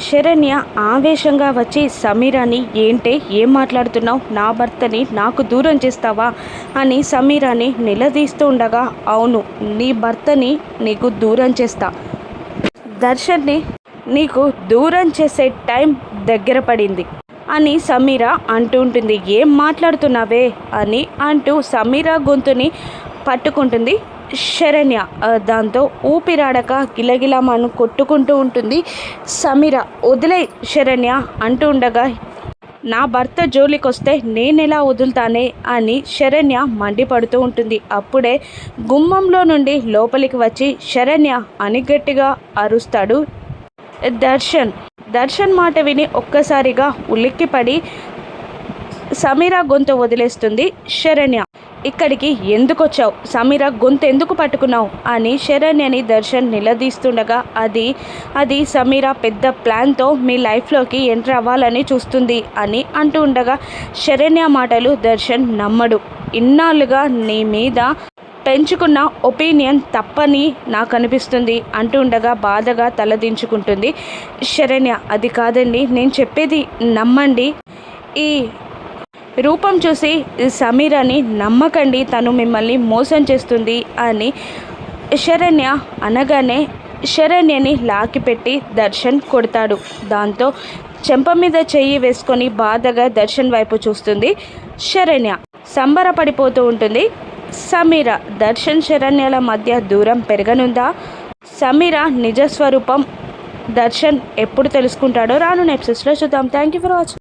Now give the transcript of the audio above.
శరణ్య ఆవేశంగా వచ్చి సమీరాని ఏంటే? ఏం మాట్లాడుతున్నావు? నా భర్తని నాకు దూరం చేస్తావా? అని సమీరాని నిలదీస్తూ ఉండగా అవును నీ భర్తని నీకు దూరం చేస్తా. దర్శన్ని నీకు దూరం చేసే టైం దగ్గర పడింది. అని సమీర అంటూ ఉంటుంది. ఏం మాట్లాడుతున్నావే? అని అంటూ సమీరా గొంతుని పట్టుకుంటుంది. శరణ్య దాంతో ఊపిరాడక గిలగిలమను కొట్టుకుంటూ ఉంటుంది. సమీర వదిలే శరణ్య అంటూ ఉండగా నా భర్త జోలికొస్తే నేనెలా వదులుతానే అని శరణ్య మండిపడుతూ ఉంటుంది. అప్పుడే గుమ్మంలో నుండి లోపలికి వచ్చి శరణ్య అని గట్టిగా అరుస్తాడు దర్శన్. దర్శన్ మాట విని ఒక్కసారిగా ఉలిక్కిపడి సమీర గొంతు వదిలేస్తుంది శరణ్య. ఇక్కడికి ఎందుకు వచ్చావు సమీర గొంతు ఎందుకు పట్టుకున్నావు? అని శరణ్యని దర్శన్ నిలదీస్తుండగా అది అది సమీర పెద్ద ప్లాన్తో మీ లైఫ్లోకి ఎంటర్ అవ్వాలని చూస్తుంది అని అంటూ ఉండగా శరణ్య మాటలు దర్శన్ నమ్మడు. ఇన్నాళ్ళుగా నీ మీద పెంచుకున్న ఒపీనియన్ తప్పని నాకు అనిపిస్తుంది అంటూ ఉండగా బాధగా తలదించుకుంటుంది శరణ్య. అది కాదండి నేను చెప్పేది నమ్మండి. ఈ రూపం చూసి సమీరాని నమ్మకండి తను మిమ్మల్ని మోసం చేస్తుంది అని శరణ్య అనగానే శరణ్యని లాకిపెట్టి దర్శన్ కొడతాడు. దాంతో చెంప మీద చెయ్యి వేసుకొని బాధగా దర్శన్ వైపు చూస్తుంది శరణ్య. సంబరపడిపోతూ ఉంటుంది. సమీర దర్శన్ శరణ్యల మధ్య దూరం పెరగనుందా? సమీర నిజస్వరూపం దర్శన్ ఎప్పుడు తెలుసుకుంటాడో రాను నెప్సెస్లో చూద్దాం. Thank you for watching